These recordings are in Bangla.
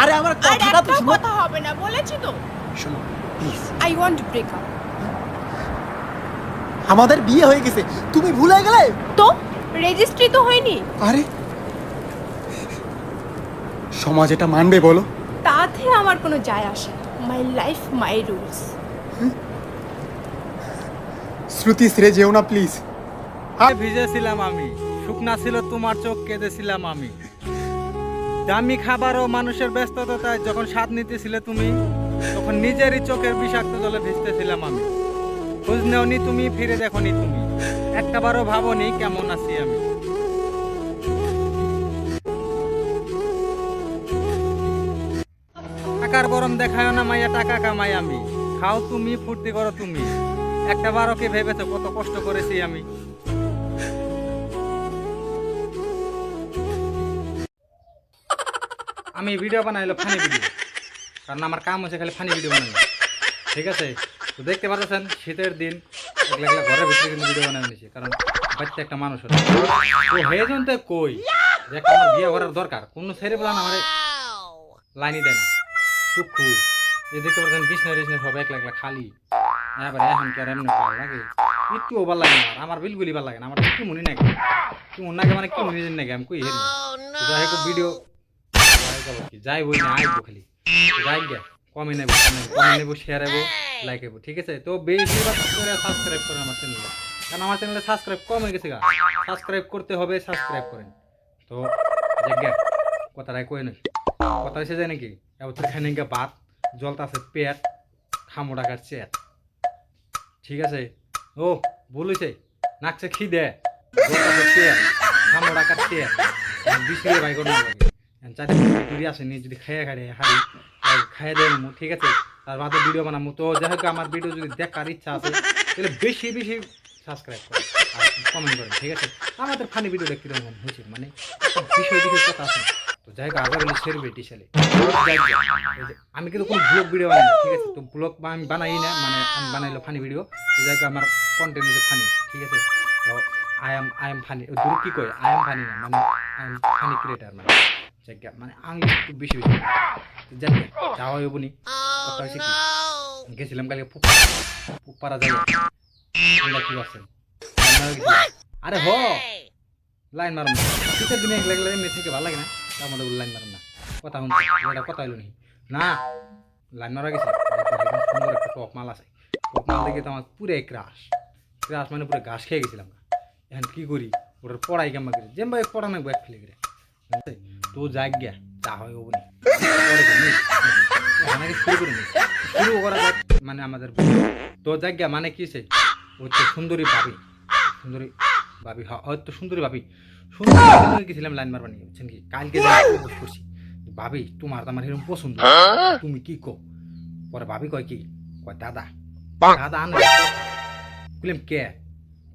আরে আমার কথাটা তো শোনো। কথা হবে না বলেছি তো। শোনো please I want to break up আমাদের বিয়ে হয়ে গেছে তুমি ভুলে গেলে? তো রেজিস্ট্রি তো হয়নি। আরে সমাজ এটা মানবে বলো। তাতে আমার কোনো যায় আসে মাই লাইফ মাই রুলস শ্রুতি ছেড়ে যেও না প্লিজ ভিজেছিলাম আমি। শুকনা ছিল তোমার চোখ কেঁদেছিলাম আমি। দামি খাবার ও মানুষের ব্যস্ততায় যখন স্বাদ নিতেছিলে তুমি, তখন নিজেরই চোখের বিষাক্ত জলে ভিজতেছিলাম আমি। খোঁজ নেওনি তুমি, ফিরে দেখনি তুমি। একটাবারও ভাবনি কেমন আছি আমি। টাকার গরম দেখায় না মাইয়া, টাকা কামাই আমি। খাও তুমি, ফুর্তি করো তুমি। একটা বারো কে ভেবেছো, কত কষ্ট করেছি আমি। আমি ভিডিও বানাইলো ফানি ভিডিও কারণ আমার কাম হচ্ছে খালি ফানি ভিডিও বানানো। ঠিক আছে? তো দেখতে পাচ্ছেন শীতের দিন ঘরের ভিতরে কিন্তু ভিডিও বানাই নিয়েছি কারণ বাচ্চা একটা মানুষ হচ্ছে। হে জনতে কই? যে একটা বিয়ে করার দরকার। কোনো ছেড়ে বলান আমার লাইনই দেয় না। টুকু এই দেখতে পাচ্ছেন বিছনা টিছনা সব একলা একলা খালি। এবার এখন কি আর এমনি ভালো লাগে? একটু ভালো লাগে না। আমার বিলকুলই ভালো লাগে না। আমার কি মনে নাকি কি মনে নাকি মানে কি মনে নাকি আমি কই হেরি? যাই কি? যাই বই না আইবো খালি। যাই গে কমে কমে শেয়ার নেব লাইক নেব ঠিক আছে? তো বেশিরভাগ করে সাবস্ক্রাইব করেন আমার চ্যানেলে কারণ আমার চ্যানেলে সাবস্ক্রাইব কম হয়ে গেছে গা। সাবস্ক্রাইব করতে হবে সাবস্ক্রাইব করেন। তো কথাটাই কই নই। কথা হয়েছে যায় নাকি এবার খানে গা ভাত জলটা আছে পেট, খামো ঠিক আছে? ও, ভুল নাকছে খিদে। খামো লাগে চারটে পুরি আসে নি যদি খাইয়া খাইয়ে হারি খাইয়ে দেয় মু ঠিক আছে? তার বাদে ভিডিও বানাবো। তো যাই হোক, আমার ভিডিও যদি দেখার ইচ্ছা আছে, তাহলে বেশি বেশি সাবস্ক্রাইব করেন আর কমেন্ট করেন ঠিক আছে? আমাদের ফানি ভিডিও দেখতে রকম হয়েছে? মানে বিষয় বিষয় কথা আছে। তো যাই হোক আগে বলি সেলিব্রিটি ছেলে আমি কিন্তু কোনো ব্লগ ভিডিও বানাই ঠিক আছে? তো ব্লগ আমি বানাই না মানে আমি বানাইলো ফানি ভিডিও তো যাই হোক, আমার কন্টেন্ট হচ্ছে ফানি ঠিক আছে? তো I am I am funny কি কই আই এম ফানি না মানে আই এম ফানি ক্রিয়েটার মানে। জায়গা মানে একটু বেশি বেশি যাই কথা হয়েছে কি? গেছিলাম কালকে যাই কি করছেন আরে হ! লাইন মারুন শীতের দিনে এমনি থেকে ভালো লাগে না। তার মধ্যে বলে লাইন মারুন না। কথা শুনছে এটা কথা হইল নি। লাইন মারা গেছে। সুন্দর একটা টপ মাল আছে। টপ মাল দেখে তো আমার পুরো ক্রাশ। ক্রাশ মানে পুরো ঘাস খেয়ে গেছিলাম এখন কি করি? ওটার পড়াই কেমন করে? যেম ভাই পড়া নাকবো এক ফেলে করে? তো যাক গিয়া, চা হয় নি নি। নি। যাক মানে আমাদের তো যাক গিয়া মানে কি সে? হচ্ছে সুন্দরী ভাবি। সুন্দরী ভাবি হয়তো সুন্দরী ভাবি। সুন্দরী গেছিলাম লাইন মারবা নিয়ে, বুঝছেন কি? কালকে করছি। ভাবি, তোমার তো আমার এরকম পছন্দ তুমি কি কো পরে ভাবি কয় কি? কয়, দাদা দাদা আন বললাম কে?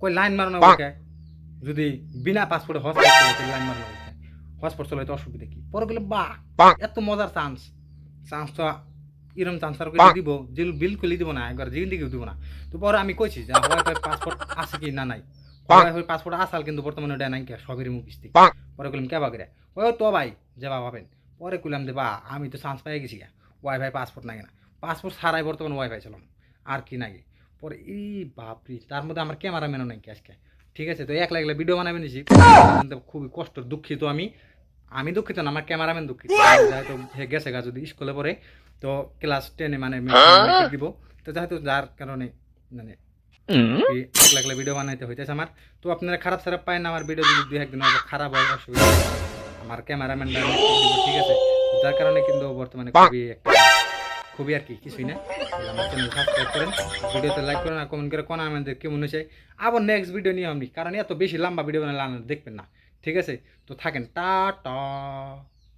কই লাইন মারানো কে যদি বিনা পাসপোর্টে চলে লাইন মারানো হসপিটাল চলে তো অসুবিধা কি? পরে বলে বাহ এত মজার চান্স চান্স তো এরকম চান্স আর দিব যে বিলকুলই দিব না একবার জিন্দিগিও দিব না। তো পরে আমি কইছি যে আমার পাসপোর্ট আছে কি না নাই? পাসপোর্ট আসাল কিন্তু বর্তমানে ওটা নাই সবেরই মুখ কিস্তি পরে কইলাম কে বাগরে? ও তো ভাই যে বা ভাবেন। পরে কইলাম যে বা আমি তো চান্স পাই গেছি ওয়াইফাই পাসপোর্ট নাই না। পাসপোর্ট ছাড়াই বর্তমানে ওয়াইফাই চালাম আর কি নাই পরে এই বাপরি তার মধ্যে আমার ক্যামেরাম্যানও নাই কি আজকে? ঠিক আছে তো একলা একলা ভিডিও বানাবে নিছি খুবই কষ্ট দুঃখিত আমি। আমি দুঃখিত না আমার ক্যামেরাম্যান দুঃখিত। যেহেতু গেছে গা যদি স্কুলে পড়ে তো ক্লাস টেনে মানে দিব। তো যেহেতু যার কারণে মানে একলা একলা ভিডিও বানাইতে হইতেছে আমার। তো আপনারা খারাপ খারাপ পায় না আমার ভিডিও যদি দুই একদিন খারাপ হয় অসুবিধা আমার ক্যামেরাম্যান ঠিক আছে। যার কারণে কিন্তু বর্তমানে খুবই একটা খুবই আর কি কিছুই না। আমার চ্যানেল সাবস্ক্রাইব করেন ভিডিওতে লাইক করেন আর কমেন্ট করে কোন আমাদের কেমন হয়েছে। আবার নেক্সট ভিডিও নিয়ে আপনি কারণ এত বেশি লম্বা ভিডিও বানালে দেখবেন না। ঠিক আছে? তো থাকেন, টাটা।